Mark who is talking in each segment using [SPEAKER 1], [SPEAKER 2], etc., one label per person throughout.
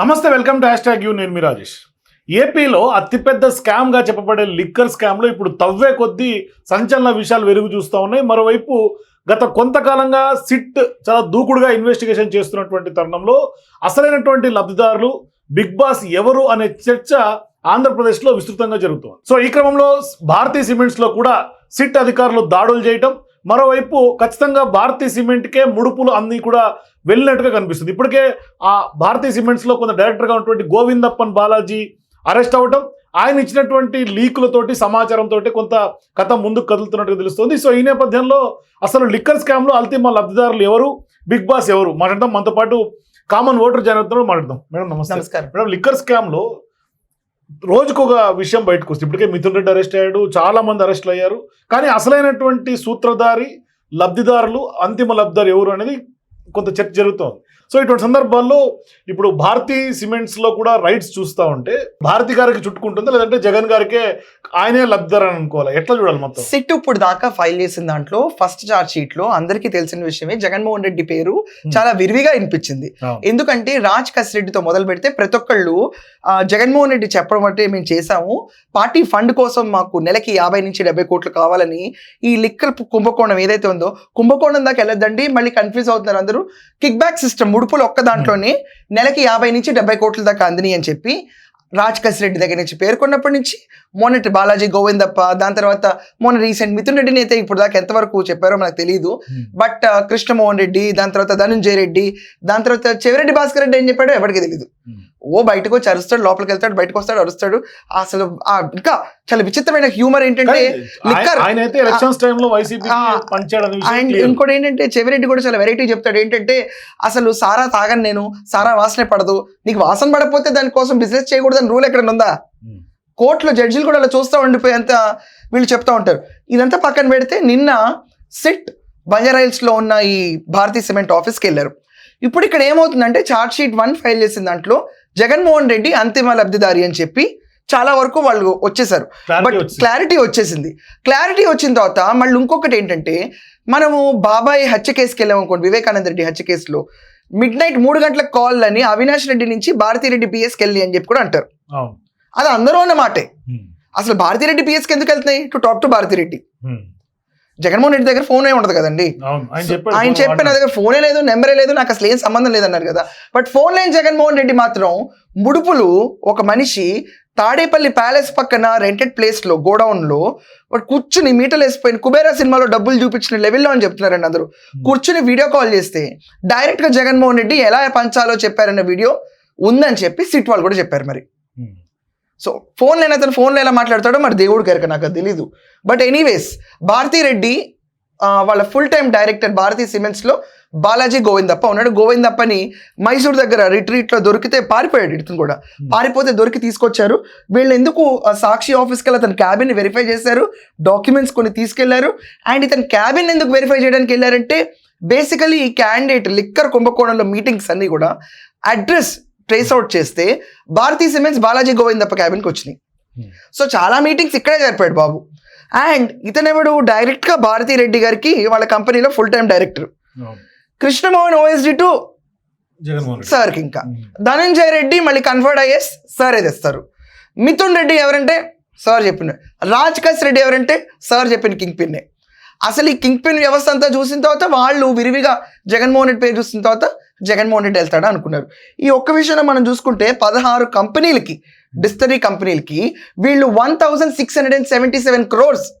[SPEAKER 1] నమస్తే welcome to hashtag you నేను మీ రాజేష్. ఏపీలో అతిపెద్ద స్కామ్గా చెప్పబడే లిక్కర్ స్కామ్లో ఇప్పుడు తవ్వే కొద్దీ సంచలన విషయాలు వెలుగు చూస్తూ ఉన్నాయి. మరోవైపు గత కొంతకాలంగా సిట్ చాలా దూకుడుగా ఇన్వెస్టిగేషన్ చేస్తున్నటువంటి తరుణంలో అసలైనటువంటి లబ్ధిదారులు బిగ్ బాస్ ఎవరు అనే చర్చ ఆంధ్రప్రదేశ్లో విస్తృతంగా జరుగుతుంది. సో ఈ క్రమంలో భారతీ సిమెంట్స్లో కూడా సిట్ అధికారులు దాడులు చేయటం మరోవైపు ఖచ్చితంగా భారతీ సిమెంట్కే ముడుపులు అన్నీ కూడా వెళ్ళినట్టుగా కనిపిస్తుంది. ఇప్పటికే ఆ భారతీయ సిమెంట్స్లో కొంత డైరెక్టర్గా ఉన్నటువంటి గోవిందప్పన్ బాలాజీ అరెస్ట్ అవ్వటం ఆయన ఇచ్చినటువంటి లీకులతోటి సమాచారంతో కొంత కథ ముందుకు కదులుతున్నట్టుగా తెలుస్తుంది. సో ఈ నేపథ్యంలో అసలు లిక్కర్ స్కామ్లో అల్తిమ లబ్ధిదారులు ఎవరు? బిగ్ బాస్ ఎవరు? మాట్లాడదాం. మనతో పాటు కామన్ ఓటర్ జరుగుతున్నారు మాట్లాడదాం. మేడం నమస్తే.
[SPEAKER 2] నమస్కారం.
[SPEAKER 1] మేడం లిక్కర్ స్కామ్లో రోజుకు ఒక విషయం బయటకు వస్తుంది. ఇప్పటికే మిథున్ రెడ్డి అరెస్ట్ అయ్యాడు. చాలా మంది అరెస్టులు అయ్యారు. కానీ అసలైనటువంటి సూత్రధారి లబ్ధిదారులు అంతిమ లబ్ధిదారు ఎవరు అనేది కొంత చర్చ జరుగుతోంది. సో ఇటువంటి సందర్భాల్లో ఇప్పుడు భారతీ సిమెంట్స్లో కూడా రైట్స్ చూస్తూ ఉంటే భారతి గారికి చుట్టుకుంటుందా? లేదంటే జగన్ గారికే ఆయనే లబ్ధిదారు అని అనుకోవాలి? ఎట్లా చూడాలి మొత్తం?
[SPEAKER 2] సిట్ ఇప్పుడు దాకా ఫైల్ చేసిన దాంట్లో ఫస్ట్ చార్జ్ షీట్లో అందరికీ తెలిసిన విషయమే జగన్మోహన్ రెడ్డి పేరు చాలా విరివిగా వినిపించింది. ఎందుకంటే రాజ్ కసిరెడ్డితో మొదలు పెడితే ప్రతి ఒక్కళ్ళు జగన్మోహన్ రెడ్డి చెప్పడం అంటే మేము చేశాము. పార్టీ ఫండ్ కోసం మాకు నెలకి యాభై నుంచి డెబ్బై కోట్లు కావాలని ఈ లిక్కర్ కుంభకోణం ఏదైతే ఉందో కుంభకోణం దాకా వెళ్ళొద్దండి. మళ్ళీ కన్ఫ్యూజ్ అవుతున్నారు అందరూ. కిక్ బ్యాక్ సిస్టమ్ ముడుపులు ఒక్క దాంట్లోనే నెలకి యాభై నుంచి డెబ్బై కోట్ల దాకా అందిని అని చెప్పి రాజ్ కసిరెడ్డి దగ్గర నుంచి పేర్కొన్నప్పటి నుంచి మొన్నటి బాలాజీ గోవిందప్ప దాని తర్వాత మొన్న రీసెంట్ మిథున్ రెడ్డిని అయితే ఇప్పుడు దాకా ఎంతవరకు చెప్పారో మనకు తెలియదు బట్ ఆ, కృష్ణమోహన్ రెడ్డి దాని తర్వాత ధనుంజయ రెడ్డి దాని తర్వాత చెవిరెడ్డి భాస్కర్ రెడ్డి ఏం చెప్పాడో ఎవరికి తెలియదు ఓ బయటకు వచ్చి అరుస్తాడు లోపలికి వెళ్తాడు బయటకు వస్తాడు అరుస్తాడు. అసలు ఇంకా చాలా విచిత్రమైన హ్యూమర్ ఏంటంటే అండ్. ఇంకోటి ఏంటంటే చెవిరెడ్డి కూడా చాలా వెరైటీ చెప్తాడు. ఏంటంటే అసలు సారా తాగను నేను సారా వాసనే పడదు. నీకు వాసన పడకపోతే దానికోసం బిజినెస్ చేయకూడదని రూల్ ఎక్కడ ఉందా?
[SPEAKER 1] ఉమ్.
[SPEAKER 2] కోర్టులో జడ్జిలు కూడా అలా చూస్తూ ఉండిపోయేంత వీళ్ళు చెప్తా ఉంటారు. ఇదంతా పక్కన పెడితే నిన్న సిట్ బంజారాయిల్స్లో ఉన్న ఈ భారతీ సిమెంట్ ఆఫీస్కి వెళ్ళారు. ఇప్పుడు ఇక్కడ ఏమవుతుందంటే చార్ట్ షీట్ వన్ ఫైల్ చేసిన దాంట్లో జగన్మోహన్ రెడ్డి అంతిమ లబ్ధిదారి అని చెప్పి చాలా వరకు వాళ్ళు వచ్చేసారు. బట్. క్లారిటీ వచ్చేసింది. క్లారిటీ వచ్చిన తర్వాత మళ్ళీ ఇంకొకటి ఏంటంటే మనము బాబాయ్ హత్య కేసుకి వెళ్ళాం అనుకోండి వివేకానంద రెడ్డి హత్య కేసులో మిడ్ నైట్ మూడు గంటలకు కాల్ అని అవినాష్ రెడ్డి నుంచి భారతీ రెడ్డి పిఎస్కి వెళ్ళి అని చెప్పి కూడా అంటారు. అది అందరూ అన్న మాటే. అసలు భారతీరెడ్డి పిఎస్కి ఎందుకు వెళ్తున్నాయి? To talk to Bharathi Reddy. Jaganmohan Reddy దగ్గర ఫోన్ ఉండదు కదండి.
[SPEAKER 1] ఆయన
[SPEAKER 2] చెప్పిన
[SPEAKER 1] వాడినా.
[SPEAKER 2] దగ్గర ఫోనే లేదు నెంబరే లేదు నాకు అసలు ఏం సంబంధం లేదన్నారు కదా. But phone line Jaganmohan Reddy మాత్రం ముడుపులు ఒక మనిషి తాడేపల్లి ప్యాలెస్ పక్కన రెంటెడ్ ప్లేస్లో గోడౌన్లో వాడు కూర్చుని మీటలు వేసిపోయిన కుబేరా సినిమాలో డబ్బులు చూపించిన లెవెల్లో అని చెప్తున్నారండి అందరూ. కూర్చుని వీడియో కాల్ చేస్తే డైరెక్ట్గా జగన్మోహన్ రెడ్డి ఎలా పంచాలో చెప్పారన్న వీడియో ఉందని చెప్పి సిట్ వాళ్ళు కూడా చెప్పారు మరి. సో ఫోన్ లేని అతను ఫోన్లో ఎలా మాట్లాడతాడో మరి దేవుడు కనుక నాకు తెలీదు. బట్ ఎనీవేస్ భారతీ రెడ్డి ఆ, వాళ్ళ ఫుల్ టైం డైరెక్టర్ భారతీ సిమెంట్స్లో బాలాజీ గోవిందప్ప ఉన్నాడు. గోవిందప్పని మైసూర్ దగ్గర రిట్రీట్లో దొరికితే పారిపోయాడు ఇతను కూడా. పారిపోతే దొరికి తీసుకొచ్చారు. వీళ్ళు ఎందుకు సాక్షి ఆఫీస్కి వెళ్ళి అతని క్యాబిన్ వెరిఫై చేశారు? డాక్యుమెంట్స్ కొన్ని తీసుకెళ్ళారు. అండ్ ఇతని క్యాబిన్ ఎందుకు వెరిఫై చేయడానికి వెళ్ళారంటే బేసికలీ ఈ క్యాండిడేట్ లిక్కర్ కుంభకోణంలో మీటింగ్స్ అన్ని కూడా అడ్రస్ ట్రేస్ అవుట్ చేస్తే భారతీ సిమెంట్స్ బాలాజీ గోవిందప్ప క్యాబిన్కి వచ్చినాయి
[SPEAKER 1] Hmm.
[SPEAKER 2] సో చాలా మీటింగ్స్ ఇక్కడే జరిపాడు బాబు అండ్ ఇతనెవడు డైరెక్ట్గా భారతీ రెడ్డి గారికి వాళ్ళ కంపెనీలో full time director. Krishnamohan OSD to. సార్కి ఇంకా
[SPEAKER 1] ఉమ్.
[SPEAKER 2] ధనంజయ రెడ్డి మళ్ళీ కన్ఫర్డ్ ఐఎస్ సార్ తెస్తారు మిథున్ రెడ్డి ఎవరంటే సార్ చెప్పిన రాజ్ కస్ రెడ్డి ఎవరంటే సార్ చెప్పిన కింగ్ పిన్నే అసలు ఈ కింగ్ పిన్ వ్యవస్థ అంతా చూసిన తర్వాత వాళ్ళు విరివిగా జగన్మోహన్ రెడ్డి పేరు చూసిన తర్వాత జగన్మోహన్ రెడ్డి వెళ్తాడా అనుకున్నారు. ఈ ఒక్క విషయంలో మనం చూసుకుంటే పదహారు కంపెనీలకి డిస్టరీ కంపెనీలకి వీళ్ళు one thousand six hundred and seventy seven crores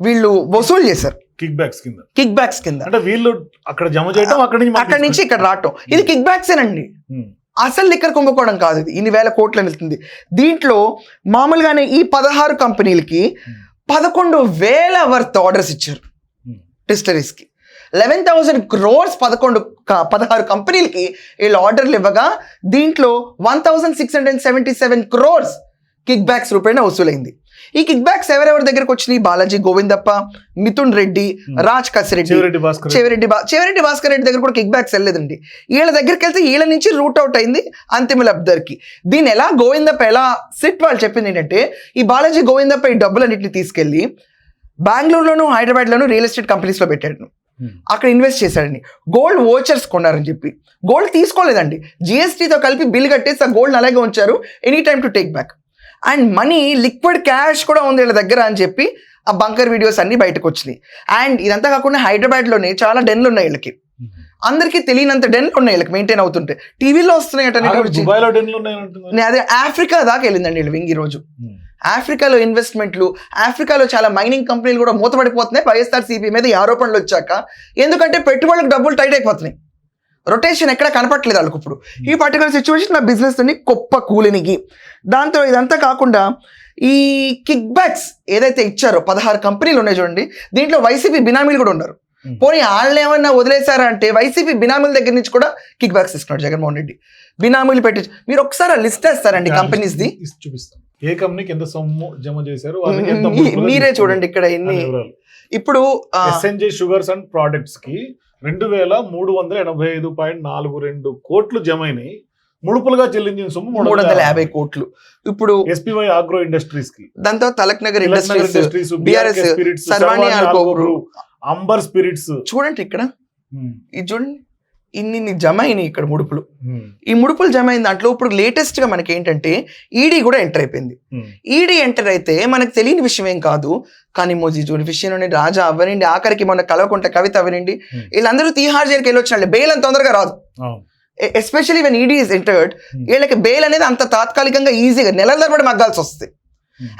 [SPEAKER 2] వీళ్ళు వసూలు చేశారు.
[SPEAKER 1] కిక్ బ్యాక్స్ కింద.
[SPEAKER 2] కిక్ బ్యాక్స్ కింద.
[SPEAKER 1] అంటే వీళ్ళు అక్కడ జమ చేయడం అక్కడి నుంచి
[SPEAKER 2] అక్కడి నుంచి ఇక్కడ రావటం. ఇది కిక్ బ్యాక్స్ ఏనండి.
[SPEAKER 1] ఉమ్.
[SPEAKER 2] అసలు లిక్కర్ కుంభకోణం కాదు ఇది. ఇన్ని వేల కోట్లు వెళ్తుంది. దీంట్లో మామూలుగానే ఈ పదహారు కంపెనీలకి పదకొండు వేల వర్త్ ఆర్డర్స్ ఇచ్చారు.
[SPEAKER 1] Hmm.
[SPEAKER 2] డిస్టరీస్కి. లెవెన్ థౌసండ్ క్రోర్స్ పదకొండు పదహారు కంపెనీలకి వీళ్ళు ఆర్డర్లు ఇవ్వగా దీంట్లో one thousand six hundred seventy seven crores kickbacks రూపాయన వసూలైంది. ఈ కిక్ బ్యాక్స్ ఎవరెవరి దగ్గరకు వచ్చినాయి? బాలాజీ గోవిందప్ప మిథున్ రెడ్డి రాజ్ కసిరెడ్డి
[SPEAKER 1] చెవిరెడ్డి.
[SPEAKER 2] చెవిరెడ్డి బా చెవిరెడ్డి భాస్కర్ రెడ్డి దగ్గర కూడా కిక్ బ్యాక్స్ వెళ్ళలేదండి. వీళ్ళ దగ్గరికి వెళ్తే వీళ్ళ నుంచి రూట్ అవుట్ అయింది అంతిమ లబ్ధర్కి దీన్ని ఎలా గోవిందప్ప ఎలా సిట్ వాళ్ళు చెప్పింది ఏంటంటే ఈ బాలాజీ గోవిందప్ప ఈ డబ్బులన్నింటినీ తీసుకెళ్ళి బెంగళూరులోను హైదరాబాద్లోను రియల్ ఎస్టేట్ కంపెనీస్లో పెట్టాడు.
[SPEAKER 1] Hmm.
[SPEAKER 2] అక్కడ ఇన్వెస్ట్ చేశాడండి. గోల్డ్ ఓచర్స్ కొన్నారని చెప్పి. గోల్డ్ తీసుకోలేదండి. జిఎస్టీతో కలిపి బిల్ కట్టేసి ఆ గోల్డ్ అలాగే ఉంచారు. Any time to take back and money liquid cash కూడా ఉంది వీళ్ళ దగ్గర అని చెప్పి ఆ బంకర్ వీడియోస్ అన్ని బయటకు వచ్చినాయి. అండ్ ఇదంతా కాకుండా హైదరాబాద్లోనే చాలా డెన్లు ఉన్నాయి వీళ్ళకి. అందరికీ తెలియనంత డెన్లు ఉన్నాయి వీళ్ళకి మెయింటైన్ అవుతుంటే. టీవీలో వస్తున్నాయి నేను అదే ఆఫ్రికా దాకా వెళ్ళిందండి వీళ్ళు వింగ్ ఈ రోజు. ఆఫ్రికాలో ఇన్వెస్ట్మెంట్లు ఆఫ్రికాలో చాలా మైనింగ్ కంపెనీలు కూడా మూతపడిపోతున్నాయి. వైఎస్ఆర్ సిపి మీద ఈ ఆరోపణలు వచ్చాక. ఎందుకంటే పెట్టుబడులకు డబ్బులు టైట్ అయిపోతున్నాయి. రొటేషన్ ఎక్కడ కనపట్లేదు వాళ్ళకి ఇప్పుడు. ఈ పర్టికులర్ సిచ్యువేషన్ నా బిజినెస్ నుండి గొప్ప కూలినికి దాంతో ఇదంతా కాకుండా ఈ కిక్ బ్యాక్స్ ఏదైతే ఇచ్చారో పదహారు కంపెనీలు ఉన్నాయి చూడండి. దీంట్లో వైసీపీ బినామీలు కూడా ఉన్నారు. పోనీ వాళ్ళని ఏమన్నా వదిలేశారా అంటే వైసీపీ బినామీల దగ్గర నుంచి కూడా కిక్ బ్యాక్స్ ఇస్తున్నాడు జగన్మోహన్ రెడ్డి. బినామీలు పెట్టి మీరు ఒకసారి లిస్ట్ వేస్తారండి కంపెనీస్ ది.
[SPEAKER 1] ఇస్ చూపిస్తాం ఏ కంపెనీకి ఎంత సొమ్ము జమ చేశారు
[SPEAKER 2] మీరే చూడండి ఇక్కడ ఎన్ని. ఇప్పుడు
[SPEAKER 1] ఎస్ఎన్జే షుగర్స్ అండ్ ప్రోడక్ట్స్కి రెండు వేల మూడు వందల ఎనభై ఐదు పాయింట్ నాలుగు రెండు కోట్లు జమైనాయి ముడుపులుగా చెల్లించిన సొమ్ము
[SPEAKER 2] మూడు వందల యాభై కోట్లు. ఇప్పుడు
[SPEAKER 1] ఎస్పీవై ఆగ్రో ఇండస్ట్రీస్కి.
[SPEAKER 2] దాంతో తలక్ నగర్ ఇండస్ట్రీస్. గ్రూప్,
[SPEAKER 1] అంబర్ స్పిరిట్స్
[SPEAKER 2] చూడండి ఇక్కడ. ఇది చూడండి. ఇన్ని జమ అయినాయి ఇక్కడ ముడుపులు. ఈ ముడుపులు జమ అయిన దాంట్లో ఇప్పుడు లేటెస్ట్గా మనకి ఏంటంటే ఈడీ కూడా ఎంటర్ అయిపోయింది. ఈడీ ఎంటర్ అయితే మనకు తెలియని విషయం ఏం కాదు. కానీ మోజీ జూన్ విషయం నుండి రాజా అవ్వనండి ఆఖరికి మొన్న కలవకుంట కవిత అవ్వనండి. వీళ్ళందరూ తీహార్ జైలుకి వెళ్ళి. వచ్చిన బెయిల్ అంత తొందరగా రాదు. Especially when ED is entered. వీళ్ళకి బెయిల్ అనేది అంత తాత్కాలికంగా ఈజీగా నెలల తరబడి మగ్గాల్సి వస్తుంది.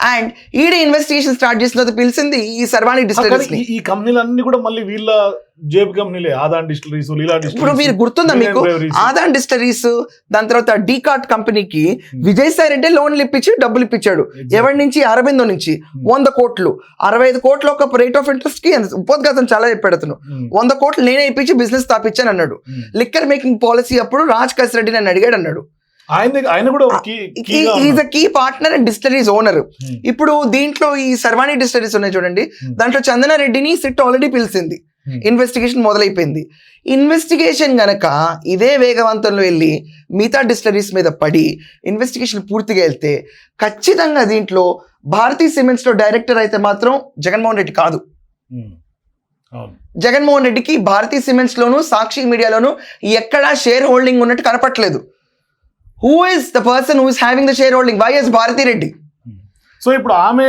[SPEAKER 2] అండ్ ఈడీ ఇన్వెస్టిగేషన్ స్టార్ట్ చేసిన తర్వాత పిలిచింది ఈ సర్వాణి డిస్టరీస్ని.
[SPEAKER 1] ఈ కంపెనీలన్నీ కూడా మళ్ళీ వీళ్ళ జేబు కంపెనీలే ఆదాన్ డిస్టిలరీస్ లీలా
[SPEAKER 2] ఇప్పుడు మీరు గుర్తుందా మీకు? ఆదాన్ డిస్టరీస్ దాని తర్వాత డీకాట్ కంపెనీకి విజయసాయి రెడ్డి లోన్లు ఇప్పించి డబ్బులు ఇప్పించాడు. ఎవరి నుంచి? అరవిందో నుంచి. వంద కోట్లు. అరవై ఐదు కోట్ల ఒక రేట్ ఆఫ్ ఇంట్రెస్ట్కి ఉపోద్ఘాతం చాలా చెప్పాడు అతను. వంద కోట్లు నేనే ఇప్పించి బిజినెస్ స్థాపించాను అన్నాడు. లిక్కర్ మేకింగ్ పాలసీ అప్పుడు రాజ్ కస్ రెడ్డి నన్ను అడిగాడు అన్నాడు.
[SPEAKER 1] ఆయన ఆయన కూడా
[SPEAKER 2] is. A key partner and distilleries owner
[SPEAKER 1] Hmm.
[SPEAKER 2] ఇప్పుడు దీంట్లో ఈ సర్వాణి డిస్టరీస్ ఉన్నాయి చూడండి
[SPEAKER 1] Hmm.
[SPEAKER 2] దాంట్లో చందనారెడ్డిని సిట్ ఆల్రెడీ పిలిచింది
[SPEAKER 1] Hmm.
[SPEAKER 2] ఇన్వెస్టిగేషన్ మొదలైపోయింది ఇన్వెస్టిగేషన్ గనక ఇదే వేగవంతంలో వెళ్ళి మిగతా డిస్టరీస్ మీద పడి ఇన్వెస్టిగేషన్ పూర్తిగా వెళ్తే ఖచ్చితంగా దీంట్లో భారతీ సిమెంట్స్లో డైరెక్టర్ అయితే మాత్రం జగన్మోహన్ రెడ్డి కాదు.
[SPEAKER 1] అవును
[SPEAKER 2] జగన్మోహన్ రెడ్డికి భారతీ సిమెంట్స్ లోను సాక్షి మీడియాలోను ఎక్కడా షేర్ హోల్డింగ్ ఉన్నట్టు కనపట్లేదు who is the person who is having the share holding YS Bharathi Reddy
[SPEAKER 1] so ఇప్పుడు ఆమె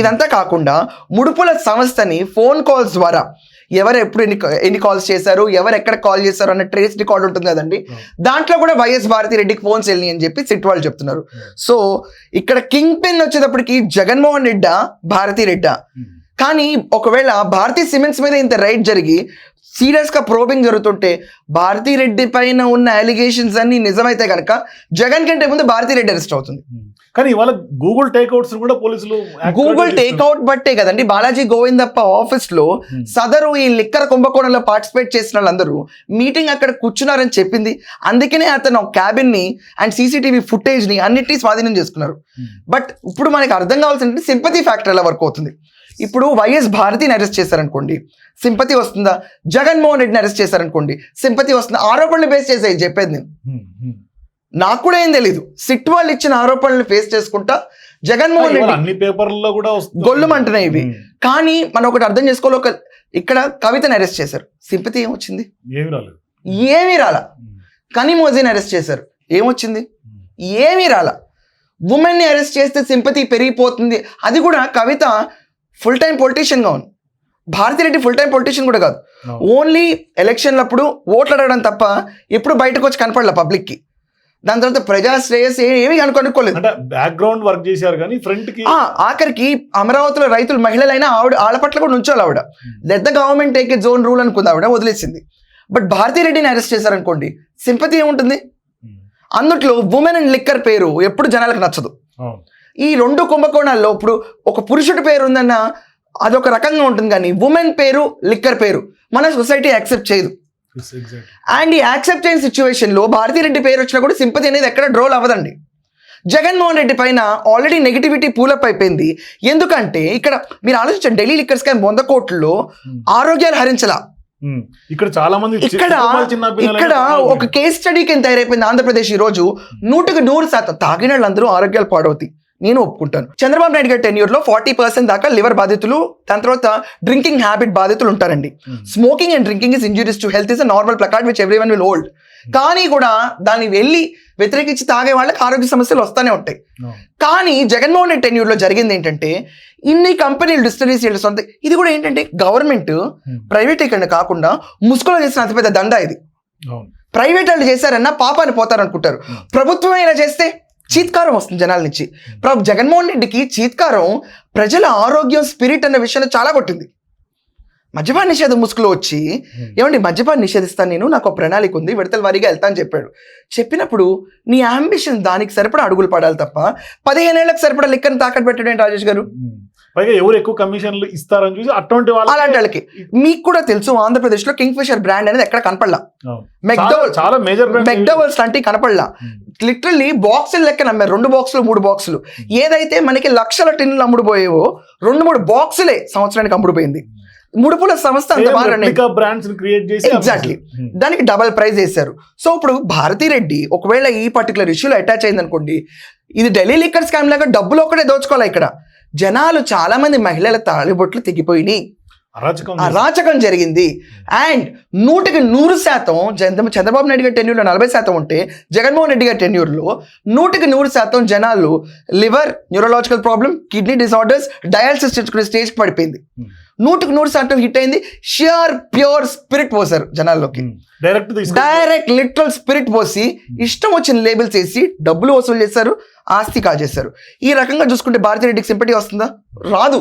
[SPEAKER 2] ఇదంతా కాకుండా ముడుపుల సంస్థని ఫోన్ కాల్స్ ద్వారా ఎవరు ఎప్పుడు ఎన్ని ఎన్ని కాల్స్ చేశారు ఎవరు ఎక్కడ కాల్ చేశారు అన్న ట్రేస్ రికార్డ్ ఉంటుంది కదండి. దాంట్లో కూడా వైఎస్ భారతి రెడ్డికి ఫోన్స్ వెళ్ళి అని చెప్పి సిట్ వాళ్ళు చెప్తున్నారు సో ఇక్కడ కింగ్ పెన్ వచ్చేటప్పటికి జగన్మోహన్ రెడ్డా భారతీ రెడ్డా. కానీ ఒకవేళ భారతీ సిమెంట్స్ మీద ఇంత రైడ్ జరిగి సీరియస్గా ప్రోబింగ్ జరుగుతుంటే భారతీ రెడ్డి పైన ఉన్న అలిగేషన్స్ అన్ని నిజమైతే కనుక జగన్ కంటే ముందు భారతీ రెడ్డి అరెస్ట్ అవుతుంది.
[SPEAKER 1] కానీ ఇవాళ గూగుల్ టేక్అవుట్స్ కూడా పోలీసులు
[SPEAKER 2] గూగుల్ టేక్అవుట్ బట్టే కదండి బాలాజీ గోవిందప్ప
[SPEAKER 1] ఆఫీస్లో.
[SPEAKER 2] సదరు ఈ లిక్కర్ కుంభకోణంలో పార్టిసిపేట్ చేసిన వాళ్ళందరూ మీటింగ్ అక్కడ కూర్చున్నారని చెప్పింది. అందుకనే అతను క్యాబిన్ని అండ్ సీసీటీవీ ఫుటేజ్ని అన్నిటినీ స్వాధీనం చేసుకున్నారు. బట్ ఇప్పుడు మనకి అర్థం కావాల్సింది సింపతి ఫ్యాక్టర్ ఎలా వర్క్ అవుతుంది? ఇప్పుడు వైఎస్ భారతిని అరెస్ట్ చేశారనుకోండి సింపతి వస్తుందా? జగన్మోహన్ రెడ్డిని అరెస్ట్ చేశారనుకోండి సింపతి వస్తుందా? ఆరోపణలు బేస్ చేసాయి చెప్పేది నేను. నాకు కూడా ఏం తెలీదు. సిట్ వాళ్ళు ఇచ్చిన ఆరోపణలు ఫేస్ చేసుకుంటా జగన్మోహన్ రెడ్డి
[SPEAKER 1] అన్ని పేపర్లలో కూడా.
[SPEAKER 2] గొల్లుమంటున్నాయి ఇవి. కానీ మనం ఒకటి అర్థం చేసుకోవాలి. ఒక ఇక్కడ కవితని అరెస్ట్ చేశారు. సింపతి ఏమొచ్చింది
[SPEAKER 1] ఏమి రాలేదు.
[SPEAKER 2] ఏమీ రాలా. కానీ మోజీని అరెస్ట్ చేశారు. ఏమొచ్చింది ఏమీ రాలా. ఉమెన్ని అరెస్ట్ చేస్తే సింపతి పెరిగిపోతుంది. అది కూడా కవిత ఫుల్ టైం పొలిటీషియన్గా ఉంది భారతిరెడ్డి ఫుల్ టైం పొలిటీషియన్ కూడా కాదు. ఓన్లీ ఎలక్షన్లప్పుడు ఓట్లు అడగడం తప్ప ఎప్పుడు బయటకు వచ్చి కనపడలే పబ్లిక్కి దాని తర్వాత ప్రజా శ్రేయస్ ఏమీ కనుక్కోలేదు.
[SPEAKER 1] బ్యాక్గ్రౌండ్ వర్క్ చేశారు కానీ
[SPEAKER 2] ఫ్రంట్కి ఆఖరికి అమరావతిలో రైతులు మహిళలైనా ఆవిడ వాళ్ళ పట్ల కూడా నుంచోవాలి ఆవిడ. Let the government take zone rule అనుకుంది ఆవిడ వదిలేసింది. బట్ భారతీ రెడ్డిని అరెస్ట్ చేశారనుకోండి సింపతి ఏముంటుంది. అందుట్లో ఉమెన్ అండ్ లిక్కర్ పేరు ఎప్పుడు జనాలకు నచ్చదు. ఈ రెండు కుంభకోణాల్లో ఇప్పుడు ఒక పురుషుడి పేరు ఉందన్న అదొక రకంగా ఉంటుంది కానీ ఉమెన్ పేరు లిక్కర్ పేరు. మన సొసైటీ యాక్సెప్ట్ చేయదు. అండ్ ఈ యాక్సెప్ట్ చేయని సిచ్యువేషన్లో భారతీరెడ్డి పేరు వచ్చినా కూడా సింపతి అనేది ఎక్కడ డ్రోల్ అవ్వదండి. జగన్మోహన్ రెడ్డి పైన ఆల్రెడీ నెగిటివిటీ పూలప్ అయిపోయింది. ఎందుకంటే ఇక్కడ మీరు ఆలోచించండి ఢిల్లీ లిక్కర్ స్కామ్ వంద కోట్లలో
[SPEAKER 1] ఉమ్.
[SPEAKER 2] ఆరోగ్యాలు హరించలా.
[SPEAKER 1] ఉమ్. ఇక్కడ చాలా మంది
[SPEAKER 2] ఇక్కడ ఇక్కడ ఒక కేస్ స్టడీ కింద తయారైపోయింది ఆంధ్రప్రదేశ్ ఈ రోజు. నూటికి నూరు శాతం తాగిన వాళ్ళందరూ ఆరోగ్యాలు పాడవుతాయి. నేను ఒప్పుకుంటాను. చంద్రబాబు నాయుడు గారి టెన్యూర్లో ఫార్టీ పర్సెంట్ దాకా లివర్ బాధితులు దాని తర్వాత డ్రింకింగ్ హ్యాబిట్ బాధితులు ఉంటారండి. Smoking and drinking is injuries to health is a normal placard which everyone will old కానీ కూడా దాన్ని వెళ్ళి వ్యతిరేకించి తాగే వాళ్ళకి ఆరోగ్య సమస్యలు వస్తూనే ఉంటాయి. కానీ జగన్మోహన్ రెడ్డి టెన్యూర్లో జరిగింది ఏంటంటే ఇన్ని కంపెనీలు డిస్టరీస్ సొంత ఇది కూడా ఏంటంటే గవర్నమెంట్ ప్రైవేటీకరణ కాకుండా ముసుగులో చేసిన అతిపెద్ద దండ ఇది. ప్రైవేట్ వాళ్ళు చేశారన్నా పాపాన్ని పోతారనుకుంటారు.
[SPEAKER 1] Hmm.
[SPEAKER 2] ప్రభుత్వం అయినా చేస్తే చీత్కారం వస్తుంది జనాల నుంచి. ప్రభు జగన్మోహన్ రెడ్డికి చీత్కారం ప్రజల ఆరోగ్యం స్పిరిట్ అన్న విషయంలో చాలా కొట్టింది. మద్యపాన నిషేధం ముసుగులో వచ్చి ఏమండి మద్యపాన్ని నిషేధిస్తాను నేను నాకు ఒక ప్రణాళిక ఉంది విడతల వారీగా వెళ్తా అని చెప్పాడు. చెప్పినప్పుడు నీ అంబిషన్ దానికి సరిపడా అడుగులు పడాలి తప్ప పదిహేనేళ్ళకు సరిపడా లెక్కను తాకట్టు పెట్టడం రాజేష్ గారు?
[SPEAKER 1] ఉమ్. పైగా ఎవరు ఎక్కువ కమిషన్లు ఇస్తారని చూసి అటువంటి వాళ్ళు
[SPEAKER 2] అలాంటి వాళ్ళకి. మీకు కూడా తెలుసు ఆంధ్రప్రదేశ్లో కింగ్ ఫిషర్ బ్రాండ్ అనేది ఎక్కడ కనపడలా. మెక్డోల్
[SPEAKER 1] చాలా- మేజర్
[SPEAKER 2] మెక్డోవల్స్ లాంటివి కనపడలా. లిటరల్లీ బాక్సులు లెక్క నమ్మారు రెండు బాక్సులు మూడు బాక్సులు ఏదైతే మనకి లక్షల టిన్నులు అమ్ముడుపోయేవో రెండు మూడు బాక్సులే సంవత్సరానికి అమ్ముడుపోయింది. ముడుపుల సంస్థ.
[SPEAKER 1] ఉమ్.
[SPEAKER 2] దానికి డబల్ ప్రైజ్ వేశారు. సో ఇప్పుడు భారతీ రెడ్డి ఒకవేళ ఈ పర్టికులర్ ఇష్యూలో అటాచ్ అయింది అనుకోండి ఇది ఢిల్లీ లిక్కర్ స్కామ్ లాగా డబ్బులు ఒక్కడే దోచుకోవాలి ఇక్కడ? జనాలు చాలా మంది మహిళల తాళిబొట్లు తెగిపోయినాయి.
[SPEAKER 1] అరాచకం
[SPEAKER 2] జరిగింది. అండ్ నూటికి నూరు శాతం చంద్ర- చంద్రబాబు నాయుడు గారి టెన్యూర్లో నలభై శాతం ఉంటే జగన్మోహన్ రెడ్డి గారి టెన్యూర్లో నూటికి నూరు శాతం జనాలు liver neurological problem kidney disorders dialysis చేసుకునే స్టేజ్కి పడిపోయింది. నూటికి నూరు శాతం హిట్ అయింది. షియర్ ప్యూర్ స్పిరిట్ పోసారు జనాల్లోకి.
[SPEAKER 1] డైరెక్ట్
[SPEAKER 2] డైరెక్ట్ లిటరల్ స్పిరిట్ పోసి ఇష్టం వచ్చిన లేబుల్స్ వేసి డబ్బులు వసూలు చేశారు ఆస్తి కాజేశారు ఈ రకంగా చూసుకుంటే భారతిరెడ్డికి సింపటి వస్తుందా? రాదు.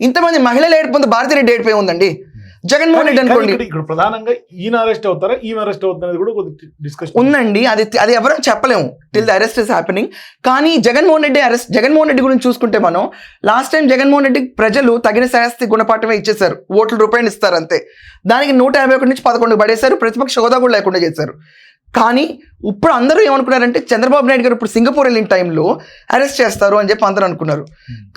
[SPEAKER 2] ఇంతమంది మహిళలు ఏడిపోతే భారతిరెడ్డి ఏడిపోయి ఉందండి. జగన్మోహన్ రెడ్డి అనుకోండి.
[SPEAKER 1] ఇక్కడ- ప్రధానంగా ఈయన అరెస్ట్ అవుతారా? ఈమె అరెస్ట్ అవుతుంది అనేది కూడా డిస్కషన్
[SPEAKER 2] ఉందండి. అది అది ఎవరో చెప్పలేము till the arrest is happening కానీ జగన్మోహన్ రెడ్డి అరెస్ట్ జగన్మోహన్ రెడ్డి గురించి చూసుకుంటే మనం లాస్ట్ టైం జగన్మోహన్ రెడ్డి ప్రజలు తగిన శాస్తి గుణపాఠమే ఇచ్చేశారు. ఓట్ల రూపాయలు ఇస్తారు అంతే దానికి నూట యాభై ఒకటి నుంచి పదకొండు పడేశారు. ప్రతిపక్ష హోదా కూడా లేకుండా చేశారు. కానీ ఇప్పుడు అందరూ ఏమనుకున్నారంటే చంద్రబాబు నాయుడు గారు ఇప్పుడు సింగపూర్ వెళ్ళిన టైంలో అరెస్ట్ చేస్తారు అని చెప్పి అందరూ అనుకున్నారు.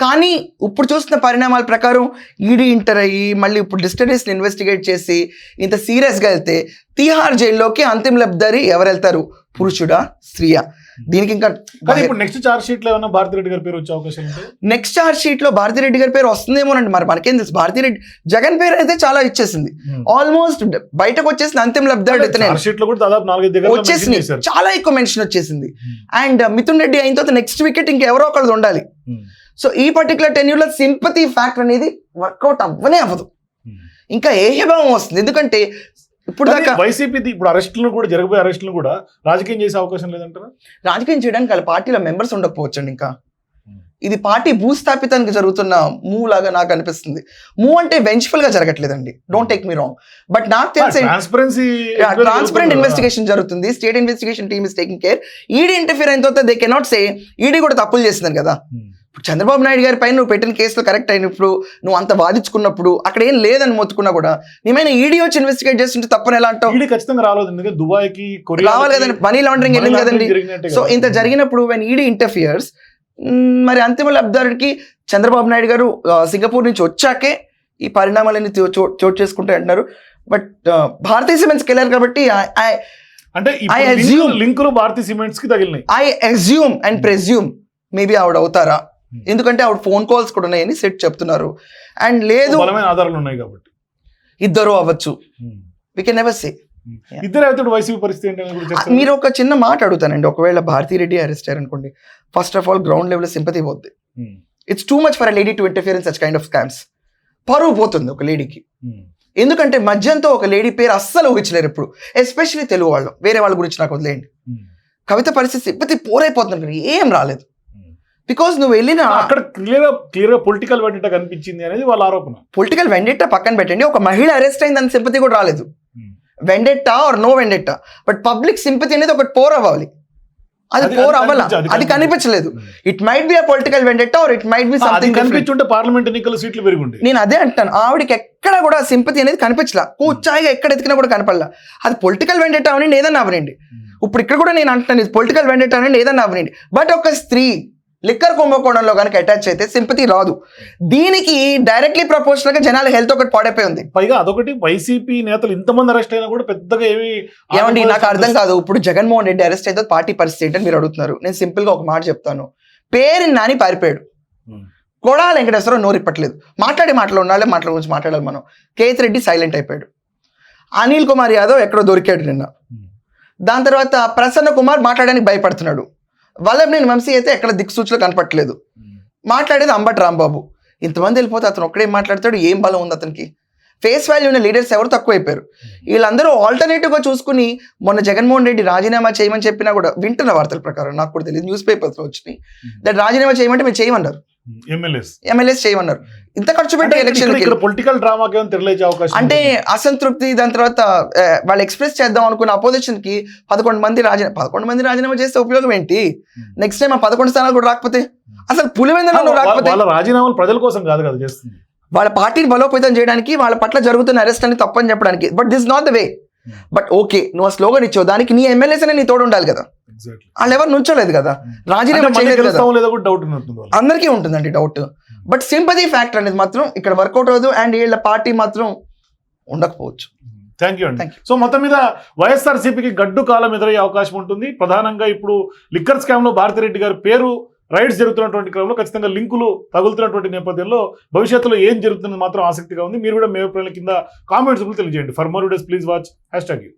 [SPEAKER 2] కానీ ఇప్పుడు చూస్తున్న పరిణామాల ప్రకారం ఈడీ ఇంటర్ అయ్యి మళ్ళీ ఇప్పుడు డిస్టరీస్ని ఇన్వెస్టిగేట్ చేసి ఇంత సీరియస్గా వెళ్తే తీహార్ జైల్లోకి అంతిమ లబ్ధారి ఎవరు వెళ్తారు పురుషుడా స్త్రీయా? దీనికి ఇంకా
[SPEAKER 1] ఇప్పుడు నెక్స్ట్ చార్జ్ షీట్లో ఏమన్నా భారతి రెడ్డి గారి పేరు వచ్చే అవకాశం
[SPEAKER 2] నెక్స్ట్ చార్జ్ షీట్లో భారతిరెడ్డి గారి పేరు వస్తుందేమోనండి. మరి మనకేం తెలుసు? భారతిరెడ్డి జగన్ పేరు అయితే చాలా ఇచ్చేసింది. ఆల్మోస్ట్ బయటకు వచ్చేసిన అంతిమ లబ్ధాడు వచ్చేసింది. చాలా ఎక్కువ మెన్షన్ వచ్చేసింది. అండ్ మిథున్ రెడ్డి అయిన తర్వాత నెక్స్ట్ వికెట్ ఇంకెవరో ఒకళ్ళు ఉండాలి. సో ఈ పర్టికులర్ టెన్యూర్లో సింపతి ఫ్యాక్టర్ అనేది వర్కౌట్ అవ్వనే అవ్వదు. ఇంకా ఏహభావం వస్తుంది? ఎందుకంటే ఇప్పుడు దాకా
[SPEAKER 1] వైసీపీ ఇప్పుడు అరెస్టులను కూడా జరగబోయే అరెస్టులను కూడా రాజకీయం చేసే అవకాశం లేదంటారా?
[SPEAKER 2] రాజకీయం చేయడానికి వాళ్ళ పార్టీలో మెంబర్స్ ఉండకపోవచ్చండి ఇంకా.
[SPEAKER 1] Hmm.
[SPEAKER 2] ఇది పార్టీ భూస్థాపితానికి జరుగుతున్న మూవ్ లాగా నాకు అనిపిస్తుంది. మూవ్ అంటే వెంచ్ఫుల్గా జరగట్లేదండి. Don't take me wrong but నాకు తెలిసి
[SPEAKER 1] ట్రాన్స్పరెన్సీ
[SPEAKER 2] ట్రాన్స్పరెంట్ ఇన్వెస్టిగేషన్ జరుగుతుంది state investigation team is taking care ED interfere అయిన తర్వాత దే కెనాట్ సే ఈడీ కూడా తప్పులు చేసిందని కదా. చంద్రబాబు నాయుడు గారి పైన నువ్వు పెట్టిన కేసులు కరెక్ట్ అయినప్పుడు నువ్వు అంత వాదించుకున్నప్పుడు అక్కడ ఏం లేదని మొత్తుకున్నా కూడా నేమైనా ఈడీ వచ్చి ఇన్వెస్టిగేట్ చేస్తుంటే తప్పని ఎలా అంటావు?
[SPEAKER 1] ఈడీ ఖచ్చితంగా రాలేదు. ఎందుకంటే దుబాయ్కి కొరియా
[SPEAKER 2] రావాలి కదండి. మనీ లాండరింగ్ వెళ్ళింది కదండి. సో ఇంత జరిగినప్పుడు వెన్ ఈడీ ఇంటర్ఫియర్స్ మరి అంతిమ లబ్ధారుడికి చంద్రబాబు నాయుడు గారు సింగపూర్ నుంచి వచ్చాకే ఈ పరిణామాలన్నీ చోటు చేసుకుంటే అంటున్నారు. బట్ భారతీయ సిమెంట్స్కి వెళ్ళారు కాబట్టి
[SPEAKER 1] అంటే
[SPEAKER 2] I assume-
[SPEAKER 1] లింకులు భారతీ సిమెంట్స్కి తగిలినాయి.
[SPEAKER 2] I assume and presume maybe ఆవిడ అవుతారా? ఎందుకంటే ఆవిడ ఫోన్ కాల్స్ కూడా ఉన్నాయని సెట్ చెప్తున్నారు. అండ్ లేదు
[SPEAKER 1] ఆధారాలు ఉన్నాయి కాబట్టి.
[SPEAKER 2] ఇద్దరు అవ్వచ్చు. వి కెన్ నెవర్ సే
[SPEAKER 1] ఇద్దరు వైసీపీ పరిస్థితి
[SPEAKER 2] మీరు ఒక చిన్న మాట అడుగుతానండి. ఒకవేళ భారతీ రెడ్డి అరెస్ట్ అయ్యారు అనుకోండి first of all ground level sympathy పోద్ది. It's too much for a lady to interfere in such kind of scams పరువు పోతుంది ఒక లేడీకి. ఎందుకంటే మధ్యంతో ఒక లేడీ పేరు అస్సలు ఊహించలేరు ఇప్పుడు. ఎస్పెషల్లీ తెలుగు వాళ్ళు. వేరే వాళ్ళ గురించి నాకు వదిలేయండి. కవిత పరిస్థితి సింపతి పోరైపోతుంది ఏం రాలేదు. బికాస్ నువ్వు వెళ్ళిన
[SPEAKER 1] అక్కడ క్లియర్ క్లియర్ పొలిటికల్ వెంట కనిపించింది అనేది వాళ్ళ ఆరోపణ.
[SPEAKER 2] పొలిటికల్ వెండెట్టా పక్కన పెట్టండి. ఒక మహిళ అరెస్ట్ అయిందని సింపతి కూడా రాలేదు. Vendetta or no vendetta but public sympathy అనేది ఒకటి పోర్ అవ్వాలి. అది పోర్ అవ్వాల?
[SPEAKER 1] అది
[SPEAKER 2] కనిపించలేదు. It might be a political vendetta or it might be something
[SPEAKER 1] కనిపించుంటే parliament ఎన్నికల సీట్లు పెరుగుండే
[SPEAKER 2] నేను అదే అంటాను. ఆవిడకి ఎక్కడ కూడా సింపతి అనేది కనిపించలా. కూర్చాయిగా ఎక్కడ ఎతికినా కూడా కనపడలా. అది పొలిటికల్ వెండెట్టా అవనండి ఏదన్నా అవనండి ఇప్పుడు ఇక్కడ కూడా నేను అంటున్నాను ఇది పొలిటికల్ వెండెట్టా అవనండి ఏదన్నా అవనండి బట్ ఒక స్త్రీ లిక్కర్ కుంభకోణంలో కనుక అటాచ్ అయితే సింపతి రాదు. దీనికి డైరెక్ట్లీ ప్రపోర్షనల్గా జనాల హెల్త్ ఒకటి పాడైపోయి ఉంది.
[SPEAKER 1] పైగా అదొకటి వైసీపీ నేతలు ఇంతమంది అరెస్ట్ అయినా కూడా పెద్దగా ఏమి
[SPEAKER 2] ఏమండి నాకు అర్థం కాదు. ఇప్పుడు జగన్మోహన్ రెడ్డి అరెస్ట్ అయితే పార్టీ పరిస్థితి ఏంటని మీరు అడుగుతున్నారు. నేను సింపుల్గా ఒక మాట చెప్తాను. పేరు నాని పారిపోయాడు.
[SPEAKER 1] ఉమ్.
[SPEAKER 2] కొడాల వెంకటేశ్వరరావు నోరిప్పట్లేదు మాట్లాడే మాటలు ఉండాలి మాటల గురించి మాట్లాడాలి మనం. కేత్ రెడ్డి సైలెంట్ అయిపోయాడు. అనిల్ కుమార్ యాదవ్ ఎక్కడో దొరికాడు నిన్న.
[SPEAKER 1] ఉమ్.
[SPEAKER 2] దాని తర్వాత ప్రసన్న కుమార్ మాట్లాడడానికి భయపడుతున్నాడు. వల్లభనేని వంశీ అయితే ఎక్కడ దిక్సూచులు కనపట్లేదు
[SPEAKER 1] ఉమ్.
[SPEAKER 2] మాట్లాడేది అంబటి రాంబాబు. ఇంతమంది వెళ్ళిపోతే అతను ఒక్కడే మాట్లాడతాడు ఏం బలం ఉంది అతనికి? ఫేస్ వాల్యూ ఉన్న లీడర్స్ ఎవరు తక్కువైపోయారు? వీళ్ళందరూ ఆల్టర్నేటివ్గా చూసుకుని మొన్న జగన్మోహన్ రెడ్డి రాజీనామా చేయమని చెప్పినా కూడా వింటున్న వార్తల ప్రకారం నాకు కూడా తెలియదు న్యూస్ పేపర్స్లో వచ్చినాయి. దట్ రాజీనామా చేయమంటే మీరు చేయమన్నారు.
[SPEAKER 1] ఎమ్మెల్యేస్
[SPEAKER 2] చేయమన్నారు. ఇంత ఖర్చు పెట్టి
[SPEAKER 1] అంటే
[SPEAKER 2] ఎలక్షన్
[SPEAKER 1] పొలిటికల్ తెరలేచే అవకాశం
[SPEAKER 2] అంటే? అసంతృప్తి దాని తర్వాత వాళ్ళు ఎక్స్ప్రెస్ చేద్దాం అనుకున్న అపోజిషన్కి పదకొండు మంది రాజీనామా పదకొండు మంది రాజీనామా చేస్తే ఉపయోగం ఏంటి? నెక్స్ట్ టైం ఆ పదకొండు స్థానాలు కూడా రాకపోతే? అసలు పులివెందులో నువ్వు
[SPEAKER 1] వా-
[SPEAKER 2] రాకపోతే?
[SPEAKER 1] రాజీనామాలు ప్రజల కోసం కాదు కదా చేస్తుంది.
[SPEAKER 2] వాళ్ళ పార్టీని బలోపేతం చేయడానికి వాళ్ళ పట్ల జరుగుతున్న అరెస్ట్ అని తప్పని చెప్పడానికి. But this not the way but okay నువ్వు ఆ స్లోగన్ ఇచ్చావు. దానికి నీ ఎమ్మెల్యేస్ నీ తోడు ఉండాలి కదా. వాళ్ళు ఎవరు నుంచోలేదు కదా. రాజీనామా చేయలేదు కదా. అందరికీ ఉంటుందండి డౌట్ బట్ సింపతి ఫ్యాక్టర్ అనేది మాత్రం ఇక్కడ వర్కౌట్ అవ్వదు అండ్ వీళ్ళ పార్టీ మాత్రం ఉండకపోవచ్చు.
[SPEAKER 1] థ్యాంక్ యూ అండి. సో మొత్తం మీద వైఎస్ఆర్ సిపికి గడ్డు కాలం ఎదురయ్యే అవకాశం ఉంటుంది. ప్రధానంగా ఇప్పుడు లిక్కర్ స్కామ్లో భారతిరెడ్డి గారి పేరు రైడ్స్ జరుగుతున్నటువంటి క్రమంలో ఖచ్చితంగా లింకులు తగులుతున్నటువంటి నేపథ్యంలో భవిష్యత్తులో ఏం జరుగుతుంది మాత్రం ఆసక్తిగా ఉంది. మీరు కూడా మే ఏప్రిల్ కింద కామెంట్స్ తెలియజేయండి. For more videos please watch hashtag U